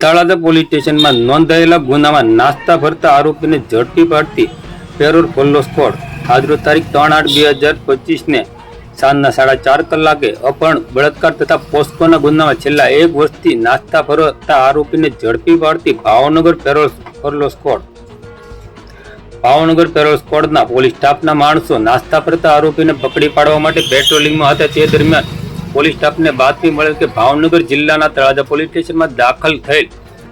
Talaja police સ્ટેશનમાં નોંધાયેલા ગુનામાં નાસ્તા ભરતા આરોપીને ઝડપી પાડતી પેરોર પોલો સ્કોડ આજરોજ તારીખ ત્રણ આઠ બે હજાર પચીસને સાંજના સાડા ચાર કલાકે અપહરણ, બળાત્કાર તથા પોસ્કોના ગુનામાં છેલ્લા એક વર્ષથી નાસ્તા ભરતા આરોપીને ઝડપી પાડતી Bhavnagar parole furlough squad Bhavnagar parole સ્કોડના police સ્ટાફના માણસો નાસ્તા ભરતા આરોપીને પકડી પાડવા માટે પેટ્રોલિંગમાં હતા. તે દરમિયાન પોલીસ સ્ટાફને બાતમી મળેલ કે ભાવનગર જિલ્લાના તળાજા પોલીસ સ્ટેશનમાં દાખલ થયેલ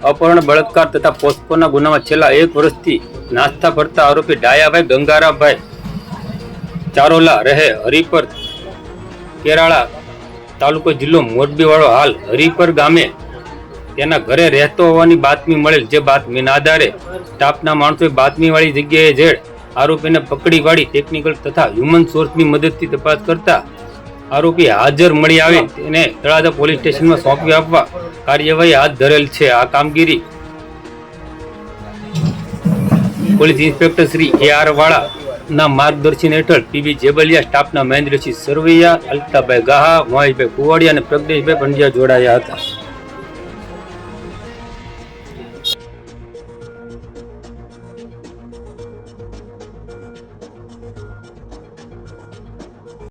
અપહરણ, બળાત્કાર તથા પોસ્કોના ગુનામાં છેલ્લા એક વર્ષથી નાસ્તા ભરતા આરોપી ડાયાભાઈ ગંગારાભાઈ ચારોલા રહે હરિપર, કેરાળા તાલુકો જિલ્લો મોરબીવાળો હાલ હરિપર ગામે તેના ઘરે રહેતો હોવાની બાતમી મળેલ. જે બાતમીના આધારે સ્ટાફના માણસોએ બાતમીવાળી જગ્યાએ જેડ આરોપીને પકડી વાળી ટેકનિકલ તથા હ્યુમન સોર્સની મદદથી તપાસ કરતા આરોપી હાજર મળી આવે તેને તળાજા પોલીસ સ્ટેશનમાં સોંપી આપવા કાર્યવાહી હાથ ધરેલ છે. આ કામગીરી police inspector Shri A R Vala ના માર્ગદર્શન હેઠળ પીબી જેબલિયા સ્ટાફના મહેન્દ્રસિંહ સરવૈયા, અલ્તાભાઈ ગાહા મહેશભાઈ કુવાડિયા અને પ્રજ્ઞેશભાઈ પંડ્યા જોડાયા હતા.